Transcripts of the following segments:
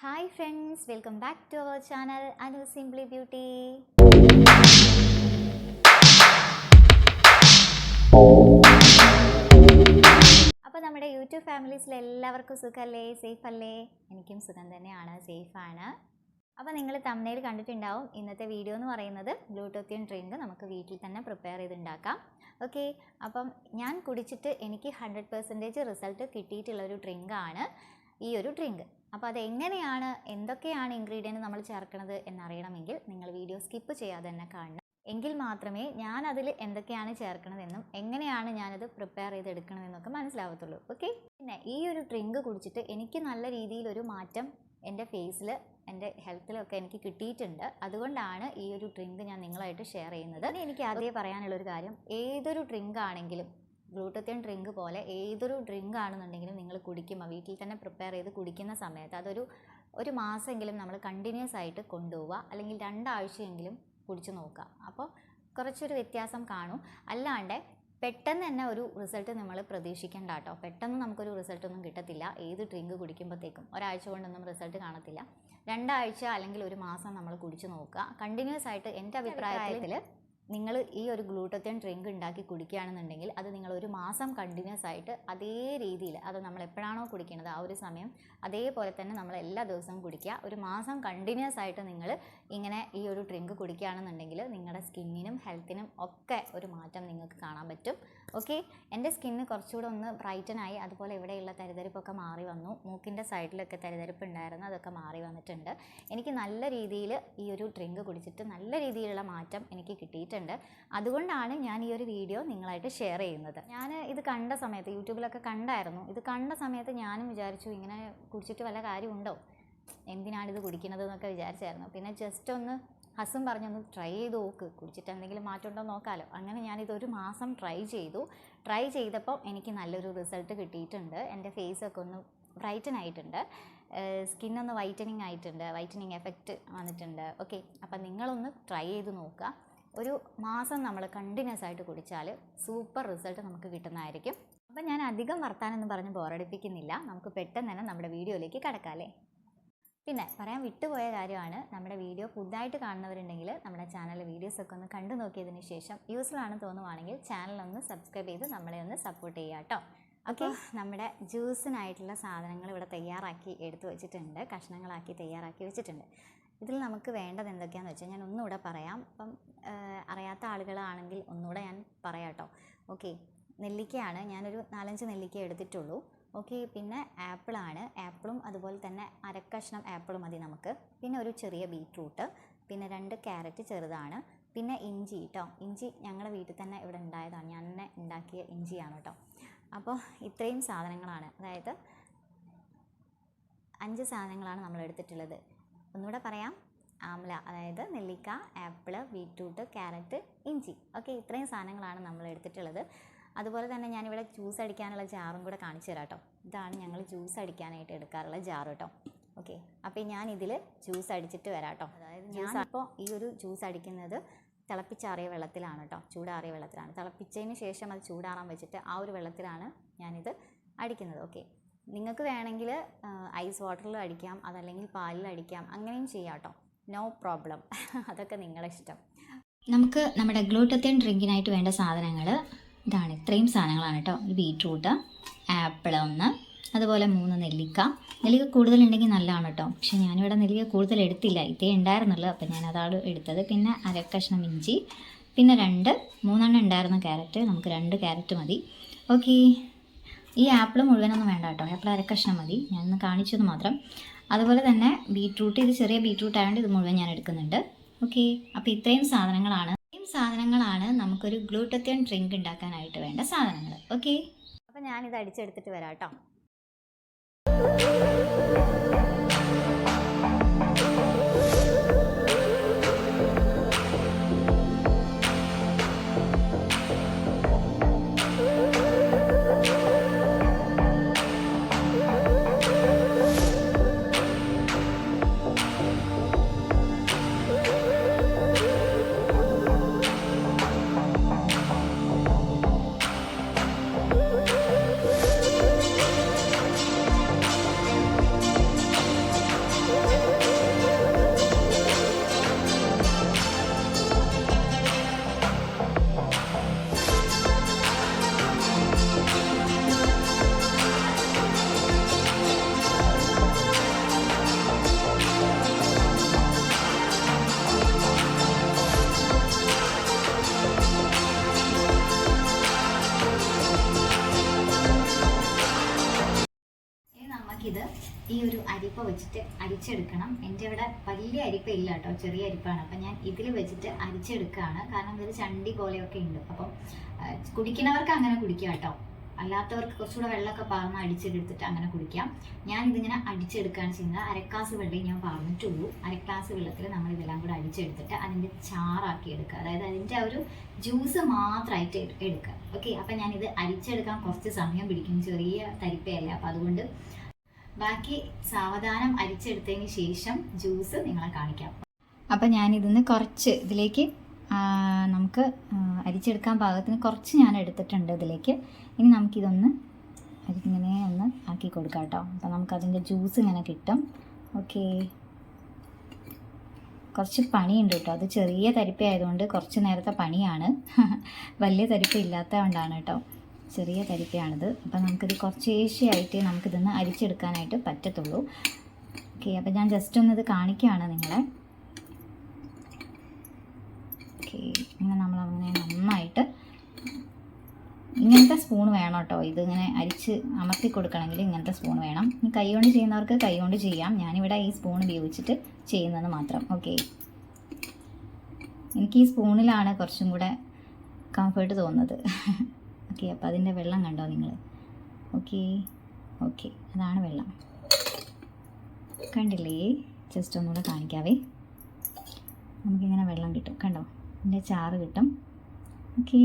Hi friends welcome back to our channel Anu simply beauty അപ്പോൾ നമ്മുടെ YouTube ഫാമിലീസിൽ എല്ലാവർക്കും സുഖമല്ലേ സേഫ് അല്ലേ? എനിക്കും സുഖം തന്നെയാണ്. സേഫാണ് അപ്പോൾ നിങ്ങൾ തമ്മനയിൽ കണ്ടിട്ടുണ്ടാവും. ഇന്നത്തെ വീഡിയോ എന്ന് പറയുന്നത് ഗ്ലൂട്ടോത്തിയൻ ഡ്രിങ്ക് നമുക്ക് വീട്ടിൽ തന്നെ പ്രിപ്പയർ ചെയ്തുണ്ടാക്കാം. ഓക്കെ അപ്പം ഞാൻ കുടിച്ചിട്ട് എനിക്ക് ഹൺഡ്രഡ് പെർസെന്റേജ് റിസൾട്ട് കിട്ടിയിട്ടുള്ള ഒരു ഡ്രിങ്കാണ് ഈ ഒരു ഡ്രിങ്ക് അപ്പോൾ അതെങ്ങനെയാണ് എന്തൊക്കെയാണ് ഇൻഗ്രീഡിയന്റ് നമ്മൾ ചേർക്കുന്നത് എന്നറിയണമെങ്കിൽ നിങ്ങൾ വീഡിയോ സ്കിപ്പ് ചെയ്യാതെ തന്നെ കാണണം. എങ്കിൽ മാത്രമേ ഞാൻ അതിൽ എന്തൊക്കെയാണ് ചേർക്കണതെന്നും എങ്ങനെയാണ് ഞാനത് പ്രിപ്പയർ ചെയ്തെടുക്കണമെന്നൊക്കെ മനസ്സിലാവത്തുള്ളൂ. ഓക്കെ പിന്നെ ഈ ഒരു ഡ്രിങ്ക് കുടിച്ചിട്ട് എനിക്ക് നല്ല രീതിയിലൊരു മാറ്റം എന്റെ ഫേസിൽ എന്റെ ഹെൽത്തിലൊക്കെ എനിക്ക് കിട്ടിയിട്ടുണ്ട്. അതുകൊണ്ടാണ് ഈ ഒരു ഡ്രിങ്ക് ഞാൻ നിങ്ങളായിട്ട് ഷെയർ ചെയ്യുന്നത്. എനിക്ക് ആദ്യമേ പറയാനുള്ളൊരു കാര്യം ഏതൊരു ഡ്രിങ്ക് ആണെങ്കിലും ഗ്ലൂട്ടത്തിയൻ ഡ്രിങ്ക് പോലെ ഏതൊരു ഡ്രിങ്ക് ആണെന്നുണ്ടെങ്കിലും നിങ്ങൾ കുടിക്കുമ്പോൾ വീട്ടിൽ തന്നെ പ്രിപ്പയർ ചെയ്ത് കുടിക്കുന്ന സമയത്ത് അതൊരു ഒരു മാസമെങ്കിലും നമ്മൾ കണ്ടിന്യൂസ് ആയിട്ട് കൊണ്ടുപോവുക. അല്ലെങ്കിൽ രണ്ടാഴ്ചയെങ്കിലും കുടിച്ച് നോക്കുക. അപ്പോൾ കുറച്ചൊരു വ്യത്യാസം കാണും. അല്ലാണ്ട് പെട്ടെന്ന് തന്നെ ഒരു റിസൾട്ട് നമ്മൾ പ്രതീക്ഷിക്കേണ്ട കേട്ടോ. പെട്ടെന്ന് നമുക്കൊരു റിസൾട്ടൊന്നും കിട്ടത്തില്ല. ഏത് ഡ്രിങ്ക് കുടിക്കുമ്പോഴത്തേക്കും ഒരാഴ്ച കൊണ്ടൊന്നും റിസൾട്ട് കാണത്തില്ല. രണ്ടാഴ്ച അല്ലെങ്കിൽ ഒരു മാസം നമ്മൾ കുടിച്ച് നോക്കുക. കണ്ടിന്യൂസ് ആയിട്ട് എന്റെ അഭിപ്രായത്തിൽ നിങ്ങൾ ഈ ഒരു ഗ്ലൂട്ടത്തിയൻ ഡ്രിങ്ക് ഉണ്ടാക്കി കുടിക്കുകയാണെന്നുണ്ടെങ്കിൽ അത് നിങ്ങൾ ഒരു മാസം കണ്ടിന്യൂസ് ആയിട്ട് അതേ രീതിയിൽ അത് നമ്മൾ എപ്പോഴാണോ കുടിക്കുന്നത് ആ ഒരു സമയം അതേപോലെ തന്നെ നമ്മൾ എല്ലാ ദിവസവും കുടിക്കുക. ഒരു മാസം കണ്ടിന്യൂസ് ആയിട്ട് നിങ്ങൾ ഇങ്ങനെ ഈ ഒരു ഡ്രിങ്ക് കുടിക്കുകയാണെന്നുണ്ടെങ്കിൽ നിങ്ങളുടെ സ്കിന്നിനും ഹെൽത്തിനും ഒക്കെ ഒരു മാറ്റം നിങ്ങൾക്ക് കാണാൻ പറ്റും. ഓക്കെ എന്റെ സ്കിന്ന് കുറച്ചുകൂടെ ഒന്ന് ബ്രൈറ്റനായി അതുപോലെ ഇവിടെയുള്ള തരിതരിപ്പൊക്കെ മാറി വന്നു. മൂക്കിന്റെ സൈഡിലൊക്കെ തരിതരിപ്പ് ഉണ്ടായിരുന്നു. അതൊക്കെ മാറി വന്നിട്ടുണ്ട്. എനിക്ക് നല്ല രീതിയിൽ ഈ ഒരു ഡ്രിങ്ക് കുടിച്ചിട്ട് നല്ല രീതിയിലുള്ള മാറ്റം എനിക്ക് കിട്ടിയിട്ടുണ്ട്. അതുകൊണ്ടാണ് ഞാൻ ഈ ഒരു വീഡിയോ നിങ്ങളായിട്ട് ഷെയർ ചെയ്യുന്നത്. ഞാൻ ഇത് കണ്ട സമയത്ത് യൂട്യൂബിലൊക്കെ കണ്ടായിരുന്നു. ഇത് കണ്ട സമയത്ത് ഞാനും വിചാരിച്ചു ഇങ്ങനെ കുടിച്ചിട്ട് വല്ല കാര്യമുണ്ടോ? എന്തിനാണിത് കുടിക്കുന്നത്? എന്നൊക്കെ വിചാരിച്ചായിരുന്നു. പിന്നെ ജസ്റ്റ് ഒന്ന് ഹസും പറഞ്ഞൊന്ന് ട്രൈ ചെയ്ത് നോക്ക്. കുടിച്ചിട്ട് എന്തെങ്കിലും മാറ്റമുണ്ടോ നോക്കാമല്ലോ അങ്ങനെ ഞാനിത് ഒരു മാസം ട്രൈ ചെയ്തു. ട്രൈ ചെയ്തപ്പോൾ എനിക്ക് നല്ലൊരു റിസൾട്ട് കിട്ടിയിട്ടുണ്ട്. എന്റെ ഫേസൊക്കെ ഒന്ന് ബ്രൈറ്റൻ ആയിട്ടുണ്ട്. സ്കിന്നൊന്ന് വൈറ്റനിങ് ആയിട്ടുണ്ട്. വൈറ്റനിങ് എഫക്റ്റ് വന്നിട്ടുണ്ട്. ഓക്കെ അപ്പം നിങ്ങളൊന്ന് ട്രൈ ചെയ്ത് നോക്കുക. ഒരു മാസം നമ്മൾ കണ്ടിന്യൂസ് ആയിട്ട് കുടിച്ചാൽ സൂപ്പർ റിസൾട്ട് നമുക്ക് കിട്ടുന്നതായിരിക്കും. അപ്പം ഞാൻ അധികം വർത്താനെന്ന് പറഞ്ഞ് ബോറടിപ്പിക്കുന്നില്ല നമുക്ക് പെട്ടെന്ന് തന്നെ നമ്മുടെ വീഡിയോയിലേക്ക് കിടക്കാമല്ലേ പിന്നെ പറയാൻ വിട്ടുപോയ കാര്യമാണ് നമ്മുടെ വീഡിയോ പുതുതായിട്ട് കാണുന്നവരുണ്ടെങ്കിൽ നമ്മുടെ ചാനലിലെ വീഡിയോസൊക്കെ ഒന്ന് കണ്ടു നോക്കിയതിന് ശേഷം യൂസ്ഫുൾ ആണെന്ന് തോന്നുവാണെങ്കിൽ ചാനൽ ഒന്ന് സബ്സ്ക്രൈബ് ചെയ്ത് നമ്മളെ ഒന്ന് സപ്പോർട്ട് ചെയ്യുക കേട്ടോ. ഓക്കെ നമ്മുടെ ജ്യൂസിനായിട്ടുള്ള സാധനങ്ങൾ ഇവിടെ തയ്യാറാക്കി എടുത്തു വെച്ചിട്ടുണ്ട്. കഷ്ണങ്ങളാക്കി തയ്യാറാക്കി വെച്ചിട്ടുണ്ട്. ഇതിൽ നമുക്ക് വേണ്ടത് എന്തൊക്കെയാണെന്ന് വെച്ചാൽ ഞാൻ ഒന്നുകൂടെ പറയാം. അപ്പം അറിയാത്ത ആളുകളാണെങ്കിൽ ഒന്നുകൂടെ ഞാൻ പറയാം കേട്ടോ ഓക്കെ. നെല്ലിക്കയാണ്. ഞാനൊരു നാലഞ്ച് നെല്ലിക്ക എടുത്തിട്ടുള്ളൂ. ഓക്കെ. പിന്നെ ആപ്പിളാണ്. ആപ്പിളും അതുപോലെ തന്നെ അരക്കഷ്ണം ആപ്പിൾ മതി നമുക്ക്. പിന്നെ ഒരു ചെറിയ ബീറ്റ്റൂട്ട്. പിന്നെ രണ്ട് ക്യാരറ്റ് ചെറുതാണ്. പിന്നെ ഇഞ്ചി കേട്ടോ ഇഞ്ചി ഞങ്ങളുടെ വീട്ടിൽ തന്നെ ഇവിടെ ഉണ്ടായതാണ്. ഞാൻ തന്നെ ഉണ്ടാക്കിയ ഇഞ്ചിയാണ് കേട്ടോ അപ്പോൾ ഇത്രയും സാധനങ്ങളാണ്. അതായത് അഞ്ച് സാധനങ്ങളാണ് നമ്മൾ എടുത്തിട്ടുള്ളത് ഒന്നുകൂടെ പറയാം. ആംല അതായത് നെല്ലിക്ക ആപ്പിൾ ബീറ്റ്റൂട്ട് ക്യാരറ്റ് ഇഞ്ചി. ഓക്കെ ഇത്രയും സാധനങ്ങളാണ് നമ്മൾ എടുത്തിട്ടുള്ളത്. അതുപോലെ തന്നെ ഞാനിവിടെ ജ്യൂസ് അടിക്കാനുള്ള ജാറും കൂടെ കാണിച്ചു തരാം കേട്ടോ ഇതാണ് ഞങ്ങൾ ജ്യൂസ് അടിക്കാനായിട്ട് എടുക്കാറുള്ള ജാർ കേട്ടോ. ഓക്കെ അപ്പോൾ ഞാൻ ഇതിൽ ജ്യൂസ് അടിച്ചിട്ട് വരാം കേട്ടോ അതായത് ഞാൻ ഇപ്പോൾ ഈ ഒരു ജ്യൂസ് അടിക്കുന്നത് തിളപ്പിച്ചാറിയ വെള്ളത്തിലാണ് കേട്ടോ. ചൂടാറിയ വെള്ളത്തിലാണ്. തിളപ്പിച്ചതിന് ശേഷം അത് ചൂടാറാൻ വെച്ചിട്ട് ആ ഒരു വെള്ളത്തിലാണ് ഞാനിത് അടിക്കുന്നത്. ഓക്കെ നിങ്ങൾക്ക് വേണമെങ്കിൽ ഐസ് വാട്ടറിൽ അടിക്കാം അതല്ലെങ്കിൽ പാലിൽ അടിക്കാം അങ്ങനെയും ചെയ്യാം കേട്ടോ. No problem. അതൊക്കെ നിങ്ങളുടെ ഇഷ്ടം. നമുക്ക് നമ്മുടെ ഗ്ലൂട്ടത്തിയൻ ഡ്രിങ്കിനായിട്ട് വേണ്ട സാധനങ്ങൾ ഇതാണ്. ഇത്രയും സാധനങ്ങളാണ് കേട്ടോ. ബീട്രൂട്ട് ആപ്പിൾ ഒന്ന് അതുപോലെ മൂന്ന് നെല്ലിക്ക. നെല്ലിക്ക കൂടുതലുണ്ടെങ്കിൽ നല്ലതാണ് കേട്ടോ. പക്ഷെ ഞാനിവിടെ നെല്ലിക്ക കൂടുതൽ എടുത്തില്ല. ഇതേ ഉണ്ടായിരുന്നുള്ളൂ. അപ്പോൾ ഞാൻ അതാണ് എടുത്തത്. പിന്നെ അര കഷ്ണം ഇഞ്ചി പിന്നെ രണ്ട് മൂന്നെണ്ണം ഉണ്ടായിരുന്ന ക്യാരറ്റ്. നമുക്ക് രണ്ട് ക്യാരറ്റ് മതി. ഓക്കെ. ഈ ആപ്പിൾ മുഴുവനൊന്നും വേണ്ട കേട്ടോ ആപ്പിൾ അരക്കഷ്ണം മതി. ഞാനൊന്ന് കാണിച്ചത് മാത്രം. അതുപോലെ തന്നെ ബീട്രൂട്ട് ഇത് ചെറിയ ബീട്രൂട്ട് ആയതുകൊണ്ട് ഇത് മുഴുവൻ ഞാൻ എടുക്കുന്നുണ്ട്. ഓക്കെ? അപ്പോൾ ഇത്രയും സാധനങ്ങളാണ്. ഇത്രയും സാധനങ്ങളാണ് നമുക്കൊരു ഗ്ലൂട്ടത്തിയൻ ഡ്രിങ്ക് ഉണ്ടാക്കാനായിട്ട് വേണ്ട സാധനങ്ങൾ ഓക്കെ? അപ്പോൾ ഞാനിത് അടിച്ചെടുത്തിട്ട് വരാം കേട്ടോ വെച്ചിട്ട് അരിച്ചെടുക്കണം. എന്റെ ഇവിടെ വലിയ അരിപ്പ ഇല്ല കേട്ടോ ചെറിയ അരിപ്പാണ്. അപ്പം ഞാൻ ഇതിൽ വെച്ചിട്ട് അരിച്ചെടുക്കുകയാണ്. കാരണം ഇതിൽ ചണ്ടി പോലെയൊക്കെ ഉണ്ട്. അപ്പം കുടിക്കുന്നവർക്ക് അങ്ങനെ കുടിക്കുക കേട്ടോ. അല്ലാത്തവർക്ക് കുറച്ചുകൂടെ വെള്ളമൊക്കെ പാർന്ന് അടിച്ചെടുത്തിട്ട് അങ്ങനെ കുടിക്കാം. ഞാൻ ഇതിങ്ങനെ അടിച്ചെടുക്കുകയാണ് ചെയ്യുന്നത്. അരക്കാസ് വെള്ളം ഞാൻ പറഞ്ഞിട്ടുള്ളൂ അരക്കാസ് വെള്ളത്തിൽ നമ്മൾ ഇതെല്ലാം കൂടെ അടിച്ചെടുത്തിട്ട് അതിന്റെ ചാറാക്കി എടുക്കുക. അതായത് അതിന്റെ ആ ഒരു ജ്യൂസ് മാത്രമായിട്ട് എട്- എടുക്കുക. ഓക്കെ? അപ്പം ഞാനിത് അരിച്ചെടുക്കാൻ കുറച്ച് സമയം പിടിക്കും. ചെറിയ തരിപ്പയല്ലേ? അപ്പം അതുകൊണ്ട് ബാക്കി സാവധാനം അരിച്ചെടുത്തതിന് ശേഷം ജ്യൂസ് നിങ്ങളെ കാണിക്കാം. അപ്പം ഞാനിതിന്ന് കുറച്ച് ഇതിലേക്ക് നമുക്ക് അരിച്ചെടുക്കാൻ പാകത്തിന് കുറച്ച് ഞാൻ എടുത്തിട്ടുണ്ട് ഇതിലേക്ക്. ഇനി നമുക്കിതൊന്ന് ഇങ്ങനെ ഒന്ന് ആക്കി കൊടുക്കാം കേട്ടോ. അപ്പം നമുക്കതിന്റെ ജ്യൂസ് ഇങ്ങനെ കിട്ടും. ഓക്കെ. കുറച്ച് പണിയുണ്ട് കേട്ടോ. അത് ചെറിയ തരിപ്പ ആയതുകൊണ്ട് കുറച്ച് നേരത്തെ പണിയാണ്. വലിയ തരിപ്പ ഇല്ലാത്തതുകൊണ്ടാണ് കേട്ടോ. ചെറിയ കരിക്കയാണിത് അപ്പം നമുക്കിത് കുറച്ച് ഏഷ്യയായിട്ട് നമുക്കിതൊന്ന് അരിച്ചെടുക്കാനായിട്ട് പറ്റത്തുള്ളൂ. ഓക്കെ അപ്പം ഞാൻ ജസ്റ്റ് ഒന്ന് ഇത് കാണിക്കുകയാണ് നിങ്ങളെ. ഓക്കെ ഇങ്ങനെ നമ്മൾ അങ്ങനെ നന്നായിട്ട് ഇങ്ങനത്തെ സ്പൂൺ വേണം കേട്ടോ. ഇതിങ്ങനെ അരിച്ച് അമർത്തി കൊടുക്കണമെങ്കിൽ ഇങ്ങനത്തെ സ്പൂൺ വേണം. കൈകൊണ്ട് ചെയ്യുന്നവർക്ക് കൈകൊണ്ട് ചെയ്യാം. ഞാനിവിടെ ഈ സ്പൂൺ ഉപയോഗിച്ചിട്ട് ചെയ്യുന്നത് മാത്രം. ഓക്കെ എനിക്ക് ഈ സ്പൂണിലാണ് കുറച്ചും കൂടെ കംഫർട്ട് തോന്നുന്നത്. ഓക്കെ അപ്പോൾ അതിന്റെ വെള്ളം കണ്ടോ നിങ്ങൾ ഓക്കെ ഓക്കെ അതാണ് വെള്ളം. കണ്ടില്ലേ? ജസ്റ്റ് ഒന്നുകൂടെ കാണിക്കാവേ. നമുക്കിങ്ങനെ വെള്ളം കിട്ടും. കണ്ടോ? ഇതിന്റെ ചാറ് കിട്ടും. ഓക്കെ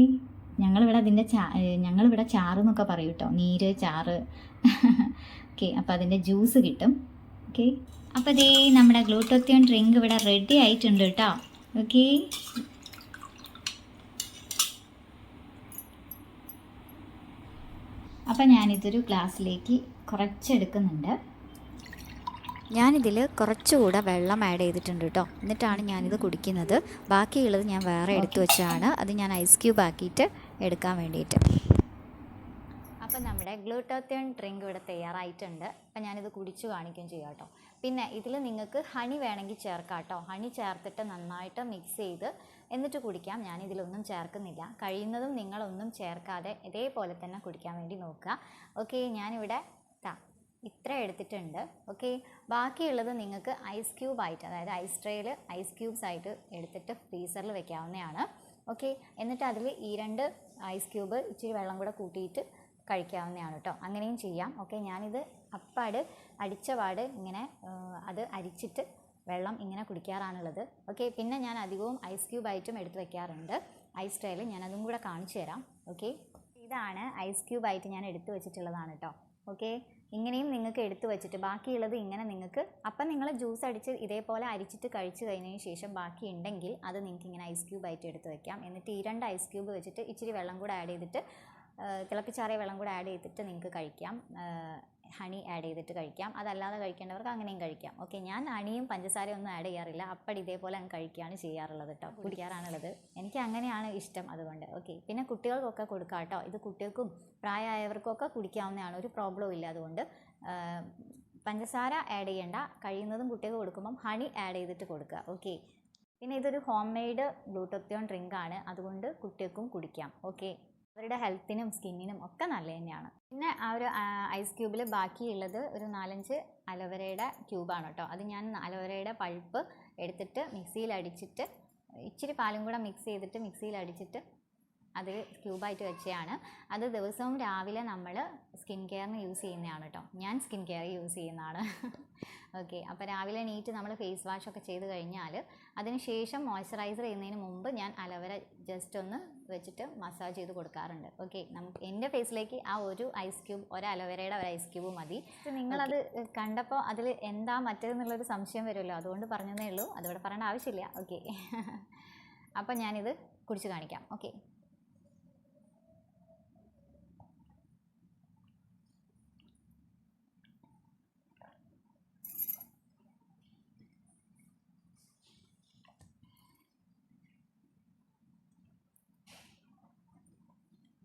ഞങ്ങളിവിടെ അതിന്റെ ചാ ഞങ്ങളിവിടെ ചാറ് എന്നൊക്കെ പറയും കേട്ടോ. നീര് ചാറ്. ഓക്കെ അപ്പോൾ അതിന്റെ ജ്യൂസ് കിട്ടും. ഓക്കെ അപ്പോൾ ദേ നമ്മുടെ ഗ്ലൂട്ടോത്തിയോൺ ഡ്രിങ്ക് ഇവിടെ റെഡി ആയിട്ടുണ്ട് കേട്ടോ. ഓക്കെ അപ്പോൾ ഞാനിതൊരു ഗ്ലാസ്സിലേക്ക് കുറച്ചെടുക്കുന്നുണ്ട്. ഞാനിതിൽ കുറച്ചുകൂടെ വെള്ളം ആഡ് ചെയ്തിട്ടുണ്ട് കേട്ടോ എന്നിട്ടാണ് ഞാനിത് കുടിക്കുന്നത്. ബാക്കിയുള്ളത് ഞാൻ വേറെ എടുത്തു വെച്ചാണ്. അത് ഞാൻ ഐസ് ക്യൂബ് ആക്കിയിട്ട് എടുക്കാൻ വേണ്ടിയിട്ട്. അപ്പോൾ നമ്മുടെ ഗ്ലൂട്ടോത്തിയൻ ഡ്രിങ്ക് ഇവിടെ തയ്യാറായിട്ടുണ്ട്. അപ്പോൾ ഞാനിത് കുടിച്ചു കാണിക്കുകയും ചെയ്യാം കേട്ടോ. പിന്നെ ഇതിൽ നിങ്ങൾക്ക് ഹണി വേണമെങ്കിൽ ചേർക്കാം കേട്ടോ. ഹണി ചേർത്തിട്ട് നന്നായിട്ട് മിക്സ് ചെയ്ത് എന്നിട്ട് കുടിക്കാം. ഞാൻ ഇതിലൊന്നും ചേർക്കുന്നില്ല. കഴിയുന്നതും നിങ്ങളൊന്നും ചേർക്കാതെ ഇതേപോലെ തന്നെ കുടിക്കാൻ വേണ്ടി നോക്കുക. ഓക്കെ ഞാനിവിടെ താ ഇത്ര എടുത്തിട്ടുണ്ട്. ഓക്കെ ബാക്കിയുള്ളത് നിങ്ങൾക്ക് ഐസ് ക്യൂബ് ആയിട്ട് അതായത് ഐസ് ട്രേയിൽ ഐസ് ക്യൂബ്സ് ആയിട്ട് എടുത്തിട്ട് ഫ്രീസറിൽ വെക്കാവുന്നതാണ്. ഓക്കെ എന്നിട്ട് അതിൽ ഈ രണ്ട് ഐസ് ക്യൂബ് ഇച്ചിരി വെള്ളം കൂടെ കൂട്ടിയിട്ട് കഴിക്കാവുന്നതാണ് കേട്ടോ. അങ്ങനെയും ചെയ്യാം. ഓക്കെ ഞാനിത് അപ്പാട് അടിച്ച പാട് ഇങ്ങനെ അത് അരിച്ചിട്ട് വെള്ളം ഇങ്ങനെ കുടിക്കാറാണുള്ളത്. ഓക്കെ പിന്നെ ഞാൻ അധികവും ഐസ് ക്യൂബ് ആയിട്ടും എടുത്ത് വെക്കാറുണ്ട്. ഐസ് ട്രേയിൽ ഞാൻ കൂടെ കാണിച്ചു തരാം. ഓക്കെ ഇതാണ് ഐസ് ക്യൂബ് ആയിട്ട് ഞാൻ എടുത്തു വെച്ചിട്ടുള്ളതാണ് കേട്ടോ. ഓക്കെ ഇങ്ങനെയും നിങ്ങൾക്ക് എടുത്തു വെച്ചിട്ട് ബാക്കിയുള്ളത് ഇങ്ങനെ നിങ്ങൾക്ക് അപ്പം നിങ്ങൾ ജ്യൂസ് അടിച്ച് ഇതേപോലെ അരിച്ചിട്ട് കഴിച്ചു കഴിഞ്ഞതിന് ശേഷം ബാക്കി ഉണ്ടെങ്കിൽ അത് നിങ്ങൾക്ക് ഇങ്ങനെ ഐസ് ക്യൂബ് ആയിട്ട് എടുത്ത് വെക്കാം. എന്നിട്ട് ഈ രണ്ട് ഐസ് ക്യൂബ് വെച്ചിട്ട് ഇച്ചിരി വെള്ളം കൂടെ ആഡ് ചെയ്തിട്ട് തിളപ്പിച്ചാറിയ വെള്ളം കൂടെ ആഡ് ചെയ്തിട്ട് നിങ്ങൾക്ക് കഴിക്കാം. ഹണി ആഡ് ചെയ്തിട്ട് കഴിക്കാം. അതല്ലാതെ കഴിക്കേണ്ടവർക്ക് അങ്ങനെയും കഴിക്കാം. ഓക്കെ ഞാൻ ഹണിയും പഞ്ചസാരയും ഒന്നും ആഡ് ചെയ്യാറില്ല. അപ്പടി ഇതേപോലെ അങ്ങ് കഴിക്കുകയാണ് ചെയ്യാറുള്ളത് കേട്ടോ കുടിക്കാറാണുള്ളത്. എനിക്ക് അങ്ങനെയാണ് ഇഷ്ടം അതുകൊണ്ട്. ഓക്കെ പിന്നെ കുട്ടികൾക്കൊക്കെ കൊടുക്കാം കേട്ടോ ഇത് കുട്ടികൾക്കും പ്രായമായവർക്കൊക്കെ കുടിക്കാവുന്നതാണ്. ഒരു പ്രോബ്ലം ഇല്ല അതുകൊണ്ട്. പഞ്ചസാര ആഡ് ചെയ്യേണ്ട. കഴിയുന്നതും കുട്ടികൾക്ക് കൊടുക്കുമ്പം ഹണി ആഡ് ചെയ്തിട്ട് കൊടുക്കുക. ഓക്കെ പിന്നെ ഇതൊരു ഹോം മെയ്ഡ് ഗ്ലൂട്ടോത്തിയോൺ ഡ്രിങ്ക് ആണ്. അതുകൊണ്ട് കുട്ടികൾക്കും കുടിക്കാം. ഓക്കെ അവരുടെ ഹെൽത്തിനും സ്കിന്നിനും ഒക്കെ നല്ല തന്നെയാണ്. പിന്നെ ആ ഒരു ഐസ് ക്യൂബിൽ ബാക്കിയുള്ളത് ഒരു നാലഞ്ച് അലോവേരയുടെ ക്യൂബാണ് കേട്ടോ. അത് ഞാൻ അലോവേരയുടെ പൾപ്പ് എടുത്തിട്ട് മിക്സിയിൽ അടിച്ചിട്ട് ഇച്ചിരി പാലും കൂടെ മിക്സ് ചെയ്തിട്ട് മിക്സിയിൽ അടിച്ചിട്ട് അത് ക്യൂബായിട്ട് വെച്ചതാണ് അത് ദിവസവും രാവിലെ നമ്മൾ സ്കിൻ കെയറിന് യൂസ് ചെയ്യുന്നതാണ് കേട്ടോ. ഞാൻ സ്കിൻ കെയർ യൂസ് ചെയ്യുന്നതാണ്. ഓക്കെ അപ്പോൾ രാവിലെ നീറ്റ് നമ്മൾ ഫേസ് വാഷ് ഒക്കെ ചെയ്ത് കഴിഞ്ഞാൽ അതിന് ശേഷം മോയ്സ്ചറൈസർ ചെയ്യുന്നതിന് മുമ്പ് ഞാൻ അലവര ജസ്റ്റ് ഒന്ന് വെച്ചിട്ട് മസാജ് ചെയ്ത് കൊടുക്കാറുണ്ട്. ഓക്കെ നമുക്ക് എന്റെ ഫേസിലേക്ക് ആ ഒരു ഐസ് ക്യൂബ് ഒരു അലോവേരയുടെ ഒരു ഐസ് ക്യൂബ് മതി. നിങ്ങളത് കണ്ടപ്പോൾ അതിൽ എന്താ മറ്റേതെന്നുള്ളൊരു സംശയം വരുമല്ലോ. അതുകൊണ്ട് പറഞ്ഞതേ ഉള്ളൂ. അതിവിടെ പറയേണ്ട ആവശ്യമില്ല. ഓക്കെ അപ്പം ഞാനിത് കുടിച്ച് കാണിക്കാം. ഓക്കെ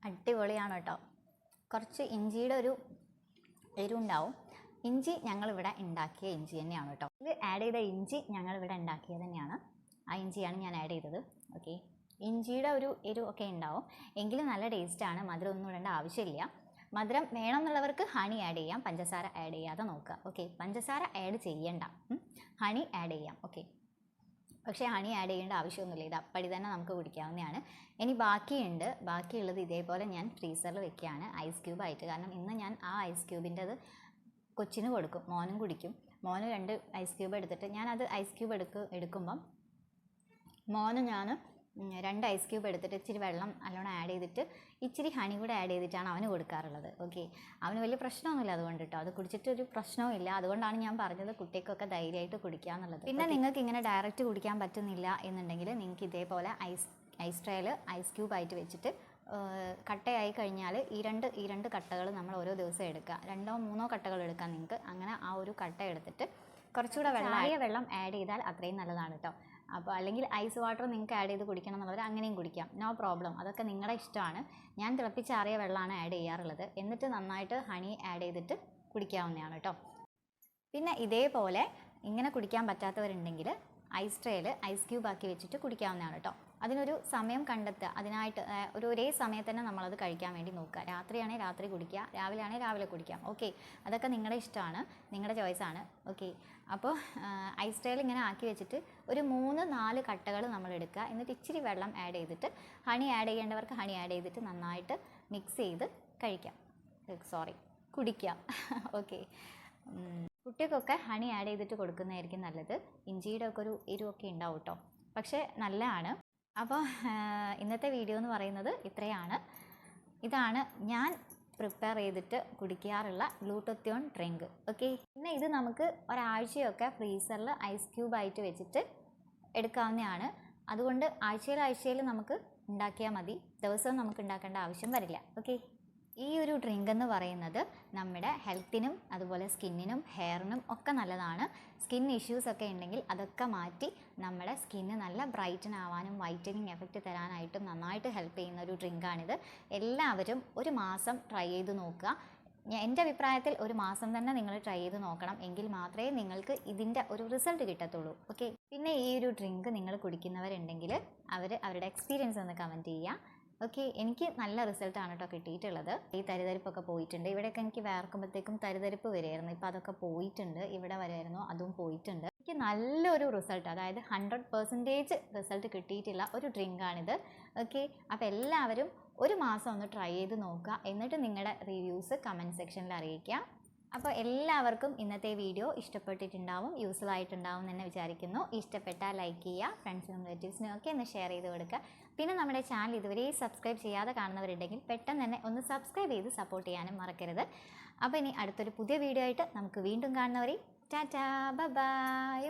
അടിപൊളിയാണ് കേട്ടോ കുറച്ച് ഇഞ്ചിയുടെ ഒരു എരിവുണ്ടാവും. ഇഞ്ചി ഞങ്ങളിവിടെ ഉണ്ടാക്കിയ ഇഞ്ചി തന്നെയാണ് കേട്ടോ ഇത് ആഡ് ചെയ്ത ഇഞ്ചി ഞങ്ങളിവിടെ ഉണ്ടാക്കിയത് തന്നെയാണ്. ആ ഇഞ്ചിയാണ് ഞാൻ ആഡ് ചെയ്തത്. ഓക്കെ ഇഞ്ചിയുടെ ഒരു എരിവ് ഒക്കെ ഉണ്ടാവും. എങ്കിലും നല്ല ടേസ്റ്റാണ് മധുരം ഒന്നും ഇടേണ്ട ആവശ്യമില്ല. മധുരം വേണമെന്നുള്ളവർക്ക് ഹണി ആഡ് ചെയ്യാം. പഞ്ചസാര ആഡ് ചെയ്യാതെ നോക്കുക. ഓക്കെ പഞ്ചസാര ആഡ് ചെയ്യണ്ട. ഹണി ആഡ് ചെയ്യാം. ഓക്കെ പക്ഷേ ഹണി ആഡ് ചെയ്യേണ്ട ആവശ്യമൊന്നുമില്ല. ഇത് അപ്പടി തന്നെ നമുക്ക് കുടിക്കാവുന്നതാണ്. ഇനി ബാക്കിയുണ്ട്. ബാക്കിയുള്ളത് ഇതേപോലെ ഞാൻ ഫ്രീസറിൽ വെക്കുകയാണ്. ഐസ് ക്യൂബ് ആയിട്ട്. കാരണം ഇന്ന് ഞാൻ ആ ഐസ് ക്യൂബിന്റെത് കൊച്ചിന് കൊടുക്കും. മോനും കുടിക്കും. മോന് രണ്ട് ഐസ് ക്യൂബ് എടുത്തിട്ട് ഞാനത് ഐസ് ക്യൂബ് എടുക്കും എടുക്കുമ്പം മോന് ഞാൻ രണ്ട് ഐസ് ക്യൂബ് എടുത്തിട്ട് ഇച്ചിരി വെള്ളം നല്ലോണം ആഡ് ചെയ്തിട്ട് ഇച്ചിരി ഹണി കൂടെ ആഡ് ചെയ്തിട്ടാണ് അവന് കൊടുക്കാറുള്ളത്. ഓക്കെ അവന് വലിയ പ്രശ്നമൊന്നുമില്ല അതുകൊണ്ട് കേട്ടോ അത് കുടിച്ചിട്ട് ഒരു പ്രശ്നവുമില്ല അതുകൊണ്ടാണ് ഞാൻ പറഞ്ഞത് കുട്ടിക്കൊക്കെ ധൈര്യമായിട്ട് കുടിക്കുക എന്നുള്ളത്. പിന്നെ നിങ്ങൾക്ക് ഇങ്ങനെ ഡയറക്റ്റ് കുടിക്കാൻ പറ്റുന്നില്ല എന്നുണ്ടെങ്കിൽ നിങ്ങൾക്ക് ഇതേപോലെ ഐസ് ഐസ് ട്രേയിൽ ഐസ് ക്യൂബായിട്ട് വെച്ചിട്ട് കട്ടയായി കഴിഞ്ഞാൽ ഈ രണ്ട് ഈ രണ്ട് കട്ടകൾ നമ്മൾ ഓരോ ദിവസം എടുക്കുക. രണ്ടോ മൂന്നോ കട്ടകൾ എടുക്കാം നിങ്ങൾക്ക്. അങ്ങനെ ആ ഒരു കട്ട എടുത്തിട്ട് കുറച്ചുകൂടെ വെള്ളം വെള്ളം ആഡ് ചെയ്താൽ അത്രയും നല്ലതാണ് കേട്ടോ അപ്പോൾ അല്ലെങ്കിൽ ഐസ് വാട്ടർ നിങ്ങൾക്ക് ആഡ് ചെയ്ത് കുടിക്കണം എന്നുള്ളവർ അങ്ങനെയും കുടിക്കാം. No problem. അതൊക്കെ നിങ്ങളുടെ ഇഷ്ടമാണ്. ഞാൻ തിളപ്പിച്ചാറിയ വെള്ളമാണ് ആഡ് ചെയ്യാറുള്ളത്. എന്നിട്ട് നന്നായിട്ട് ഹണി ആഡ് ചെയ്തിട്ട് കുടിക്കാവുന്നതാണ് കേട്ടോ. പിന്നെ ഇതേപോലെ ഇങ്ങനെ കുടിക്കാൻ പറ്റാത്തവരുണ്ടെങ്കിൽ ഐസ് ട്രേയിൽ ഐസ് ക്യൂബ് ആക്കി വെച്ചിട്ട് കുടിക്കാവുന്നതാണ് കേട്ടോ. അതിനൊരു സമയം കണ്ടെത്തുക. അതിനായിട്ട് ഒരു ഒരേ സമയത്ത് തന്നെ നമ്മളത് കഴിക്കാൻ വേണ്ടി നോക്കുക. രാത്രിയാണെങ്കിൽ രാത്രി കുടിക്കുക രാവിലെ ആണെങ്കിൽ രാവിലെ കുടിക്കാം ഓക്കെ. അതൊക്കെ നിങ്ങളുടെ ഇഷ്ടമാണ് നിങ്ങളുടെ ചോയ്സാണ് ഓക്കെ. അപ്പോൾ ഐസ് ടൈൽ ഇങ്ങനെ ആക്കി വെച്ചിട്ട് ഒരു മൂന്ന് നാല് കട്ടകൾ നമ്മൾ എടുക്കുക. എന്നിട്ട് ഇച്ചിരി വെള്ളം ആഡ് ചെയ്തിട്ട് ഹണി ആഡ് ചെയ്യേണ്ടവർക്ക് ഹണി ആഡ് ചെയ്തിട്ട് നന്നായിട്ട് മിക്സ് ചെയ്ത് കഴിക്കാം. സോറി കുടിക്കാം. ഓക്കെ. കുട്ടികൾക്കൊക്കെ ഹണി ആഡ് ചെയ്തിട്ട് കൊടുക്കുന്നതായിരിക്കും നല്ലത്. ഇഞ്ചിയുടെ ഒക്കെ ഒരു എരിവൊക്കെ ഉണ്ടാവും കേട്ടോ പക്ഷേ നല്ലതാണ്. അപ്പോൾ ഇന്നത്തെ വീഡിയോ എന്ന് പറയുന്നത് ഇത്രയാണ്. ഇതാണ് ഞാൻ പ്രിപ്പയർ ചെയ്തിട്ട് കുടിക്കാറുള്ള ഗ്ലൂട്ടത്യോൺ ഡ്രിങ്ക് ഓക്കെ പിന്നെ ഇത് നമുക്ക് ഒരാഴ്ചയൊക്കെ ഫ്രീസറിൽ ഐസ് ക്യൂബായിട്ട് വെച്ചിട്ട് എടുക്കാവുന്നതാണ്. അതുകൊണ്ട് ആഴ്ചയിൽ ആഴ്ചയിൽ നമുക്ക് ഉണ്ടാക്കിയാൽ മതി. ദിവസവും നമുക്ക് ഉണ്ടാക്കേണ്ട ആവശ്യം വരില്ല. ഓക്കെ ഈ ഒരു ഡ്രിങ്ക് എന്ന് പറയുന്നത് നമ്മുടെ ഹെൽത്തിനും അതുപോലെ സ്കിന്നിനും ഹെയറിനും ഒക്കെ നല്ലതാണ്. സ്കിൻ ഇഷ്യൂസ് ഒക്കെ ഉണ്ടെങ്കിൽ അതൊക്കെ മാറ്റി നമ്മുടെ സ്കിന്ന് നല്ല ബ്രൈറ്റൻ ആവാനും വൈറ്റനിങ് എഫക്റ്റ് തരാനായിട്ടും നന്നായിട്ട് ഹെൽപ്പ് ചെയ്യുന്ന ഒരു ഡ്രിങ്കാണിത് എല്ലാവരും ഒരു മാസം ട്രൈ ചെയ്ത് നോക്കുക. എന്റെ അഭിപ്രായത്തിൽ ഒരു മാസം തന്നെ നിങ്ങൾ ട്രൈ ചെയ്ത് നോക്കണം. എങ്കിൽ മാത്രമേ നിങ്ങൾക്ക് ഇതിന്റെ ഒരു റിസൾട്ട് കിട്ടത്തുള്ളൂ. ഓക്കെ പിന്നെ ഈ ഒരു ഡ്രിങ്ക് നിങ്ങൾ കുടിക്കുന്നവരുണ്ടെങ്കിൽ അവർ അവരുടെ എക്സ്പീരിയൻസ് ഒന്ന് കമന്റ് ചെയ്യുക. ഓക്കെ എനിക്ക് നല്ല റിസൾട്ടാണ് കേട്ടോ കിട്ടിയിട്ടുള്ളത്. ഈ തരിതരിപ്പൊക്കെ പോയിട്ടുണ്ട്. ഇവിടെയൊക്കെ എനിക്ക് വേർക്കുമ്പോഴത്തേക്കും തരിതരിപ്പ് വരുമായിരുന്നു ഇപ്പോൾ അതൊക്കെ പോയിട്ടുണ്ട്. ഇവിടെ വരുമായിരുന്നു അതും പോയിട്ടുണ്ട്. എനിക്ക് നല്ലൊരു റിസൾട്ട് അതായത് ഹൺഡ്രഡ് പെർസെന്റേജ് റിസൾട്ട് കിട്ടിയിട്ടില്ല ഒരു ഡ്രിങ്കാണിത് ഓക്കെ അപ്പോൾ എല്ലാവരും ഒരു മാസം ഒന്ന് ട്രൈ ചെയ്ത് നോക്കുക. എന്നിട്ട് നിങ്ങളുടെ റിവ്യൂസ് കമന്റ് സെക്ഷനിൽ അറിയിക്കുക അപ്പോൾ എല്ലാവർക്കും ഇന്നത്തെ വീഡിയോ ഇഷ്ടപ്പെട്ടിട്ടുണ്ടാവും യൂസ്ഫുൾ ആയിട്ടുണ്ടാവും എന്ന് വിചാരിക്കുന്നു. ഇഷ്ടപ്പെട്ടാൽ ലൈക്ക് ചെയ്യുക ഫ്രണ്ട്സിനും റിലേറ്റീവ്സിനും ഒക്കെ ഒന്ന് ഷെയർ ചെയ്ത് കൊടുക്കുക. പിന്നെ നമ്മുടെ ചാനൽ ഇതുവരെ സബ്സ്ക്രൈബ് ചെയ്യാതെ കാണുന്നവരുണ്ടെങ്കിൽ പെട്ടെന്ന് തന്നെ ഒന്ന് സബ്സ്ക്രൈബ് ചെയ്ത് സപ്പോർട്ട് ചെയ്യാനും മറക്കരുത്. അപ്പോൾ ഇനി അടുത്തൊരു പുതിയ വീഡിയോ ആയിട്ട് നമുക്ക് വീണ്ടും കാണുന്നവരെ ടാറ്റാ ബൈ